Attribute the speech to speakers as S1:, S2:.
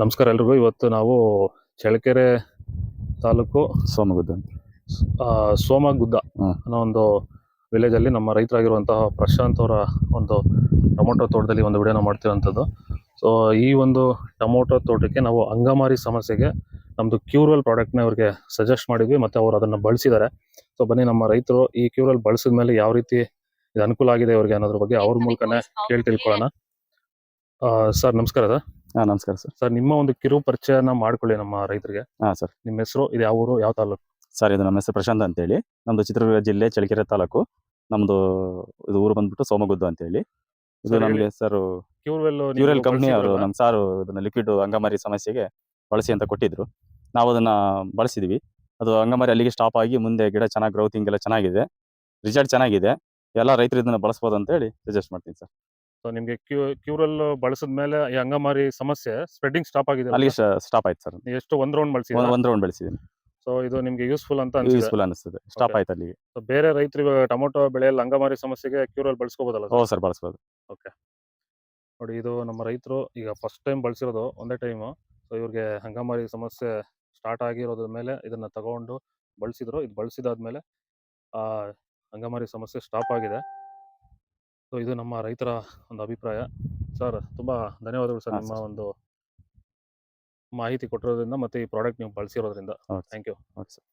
S1: ನಮಸ್ಕಾರ ಎಲ್ರಿಗೂ. ಇವತ್ತು ನಾವು ಚಳ್ಳಕೆರೆ ತಾಲೂಕು
S2: ಸೋಮಗುದ್ದ
S1: ಸೋಮಗುದ್ದ. ಅನ್ನೋ ಒಂದು ವಿಲೇಜ್ ಅಲ್ಲಿ ನಮ್ಮ ರೈತರಾಗಿರುವಂತಹ ಪ್ರಶಾಂತ್ ಅವರ ಒಂದು ಟೊಮೊಟೊ ತೋಟದಲ್ಲಿ ಒಂದು ವಿಡಿಯೋನ ಮಾಡ್ತಿರೋಂಥದ್ದು ಸೊ ಈ ಒಂದು ಟೊಮೊಟೊ ತೋಟಕ್ಕೆ ನಾವು ಅಂಗಮಾರಿ ಸಮಸ್ಯೆಗೆ ನಮ್ಮದು ಕ್ಯೂರಲ್ ಪ್ರಾಡಕ್ಟ್ನ ಅವ್ರಿಗೆ ಸಜೆಸ್ಟ್ ಮಾಡಿದ್ವಿ ಮತ್ತೆ ಅವರು ಅದನ್ನು ಬಳಸಿದ್ದಾರೆ. ಸೊ ಬನ್ನಿ ನಮ್ಮ ರೈತರು ಈ ಕ್ಯೂರಲ್ ಬಳಸಿದ ಮೇಲೆ ಯಾವ ರೀತಿ ಇದು ಅನುಕೂಲ ಆಗಿದೆ ಅವ್ರಿಗೆ ಅನ್ನೋದ್ರ ಬಗ್ಗೆ ಅವ್ರ ಮೂಲಕನೇ ಕೇಳಿ ತಿಳ್ಕೊಳ್ಳೋಣ. ಸರ್ ನಮಸ್ಕಾರ ಸರ್.
S2: ಹಾ ನಮಸ್ಕಾರ ಸರ್.
S1: ಸರ್ ನಿಮ್ಮ ಒಂದು ಕಿರು ಪರಿಚಯನ ಮಾಡ್ಕೊಳ್ಳಿ ನಮ್ಮ ರೈತರಿಗೆ.
S2: ಹಾ ಸರ್.
S1: ನಿಮ್ಮ ಹೆಸರು ಇದು ಯಾವ ಊರು ಯಾವ ತಾಲೂಕು?
S2: ಸರ್ ಇದು ನಮ್ಮ ಹೆಸರು ಪ್ರಶಾಂತ್ ಅಂತೇಳಿ. ನಮ್ದು ಚಿತ್ರದುರ್ಗ ಜಿಲ್ಲೆ ಚಳ್ಳಕೆರೆ ತಾಲೂಕು. ನಮ್ದು ಇದು ಊರು ಬಂದ್ಬಿಟ್ಟು ಸೋಮಗುದ್ದ ಅಂತೇಳಿ. ಇದು ನಮಗೆ ಸರ್
S1: ಕ್ಯೂರ್ವೆಲ್
S2: ಕ್ಯೂರ್ವೆಲ್ ಕಂಪ್ನಿ ಅವರು ನಮ್ಮ ಸಾರು ಇದನ್ನ ಲಿಕ್ವಿಡ್ ಅಂಗಮಾರಿ ಸಮಸ್ಯೆಗೆ ಬಳಸಿ ಅಂತ ಕೊಟ್ಟಿದ್ರು. ನಾವು ಅದನ್ನ ಬಳಸಿದ್ವಿ. ಅದು ಅಂಗಮಾರಿ ಅಲ್ಲಿಗೆ ಸ್ಟಾಪ್ ಆಗಿ ಮುಂದೆ ಗಿಡ ಚೆನ್ನಾಗಿ ಗ್ರೌತಿಂಗ್ ಎಲ್ಲ ಚೆನ್ನಾಗಿದೆ. ರಿಸಲ್ಟ್ ಚೆನ್ನಾಗಿದೆ. ಎಲ್ಲ ರೈತರು ಇದನ್ನ ಬಳಸ್ಬೋದು ಅಂತ ಹೇಳಿ ಸಜೆಸ್ಟ್ ಮಾಡ್ತೀನಿ ಸರ್.
S1: ಸೊ ನಿಮ್ಗೆ ಕ್ಯೂ ಕ್ಯೂರಲ್ ಬಳಸಿದ ಮೇಲೆ ಈ ಅಂಗಮಾರಿ ಸಮಸ್ಯೆ ಸ್ಪ್ರೆಡಿಂಗ್ ಸ್ಟಾಪ್ ಆಗಿದೆ
S2: ಅಲ್ಲಿಗೆ ಸ್ಟಾಪ್ ಆಯ್ತು ಸರ್.
S1: ಎಷ್ಟು ಒಂದ್ ರೌಂಡ್ ಬಳಸಿ
S2: ಒಂದ್ ರೌಂಡ್ ಬೆಳೆಸಿದ್ದೀನಿ.
S1: ಸೊ ಇದು ನಿಮ್ಗೆ ಯೂಸ್ಫುಲ್ ಅಂತ ಅನ್ಸುತ್ತೆ.
S2: ಯೂಸ್ಫುಲ್ ಅನಿಸ್ತದೆ ಸ್ಟಾಪ್. ಆಯ್ತು ಅಲ್ಲಿ
S1: ಸೊ ಬೇರೆ ರೈತರು ಇವಾಗ ಟೊಮೊಟೊ ಬೆಳೆಯಲ್ಲಿ ಅಂಗಮಾರಿ ಸಮಸ್ಯೆಗೆ ಕ್ಯೂರಲ್ ಬಳಸ್ಕೋಬೋದಲ್ಲ
S2: ಹೌದು ಸರ್ ಬಳಸ್ಬೋದು.
S1: ನೋಡಿ ಇದು ನಮ್ಮ ರೈತರು ಈಗ ಫಸ್ಟ್ ಟೈಮ್ ಬಳಸಿರೋದು ಒಂದೇ ಟೈಮು ಸೊ ಇವ್ರಿಗೆ ಅಂಗಮಾರಿ ಸಮಸ್ಯೆ ಸ್ಟಾರ್ಟ್ ಆಗಿರೋದ್ರ ಮೇಲೆ ಇದನ್ನ ತಗೊಂಡು ಬಳಸಿದ್ರು. ಇದು ಬಳಸಿದಾದ್ಮೇಲೆ ಆ ಅಂಗಮಾರಿ ಸಮಸ್ಯೆ ಸ್ಟಾಪ್ ಆಗಿದೆ. ಸೊ ಇದು ನಮ್ಮ ರೈತರ ಒಂದು ಅಭಿಪ್ರಾಯ. ಸರ್ ತುಂಬ ಧನ್ಯವಾದಗಳು ಸರ್ ನಿಮ್ಮ ಒಂದು ಮಾಹಿತಿ ಕೊಟ್ಟಿರೋದ್ರಿಂದ ಮತ್ತೆ ಈ ಪ್ರಾಡಕ್ಟ್ ನೀವು ಬಳಸಿರೋದ್ರಿಂದ. Thank you.
S2: Okay sir.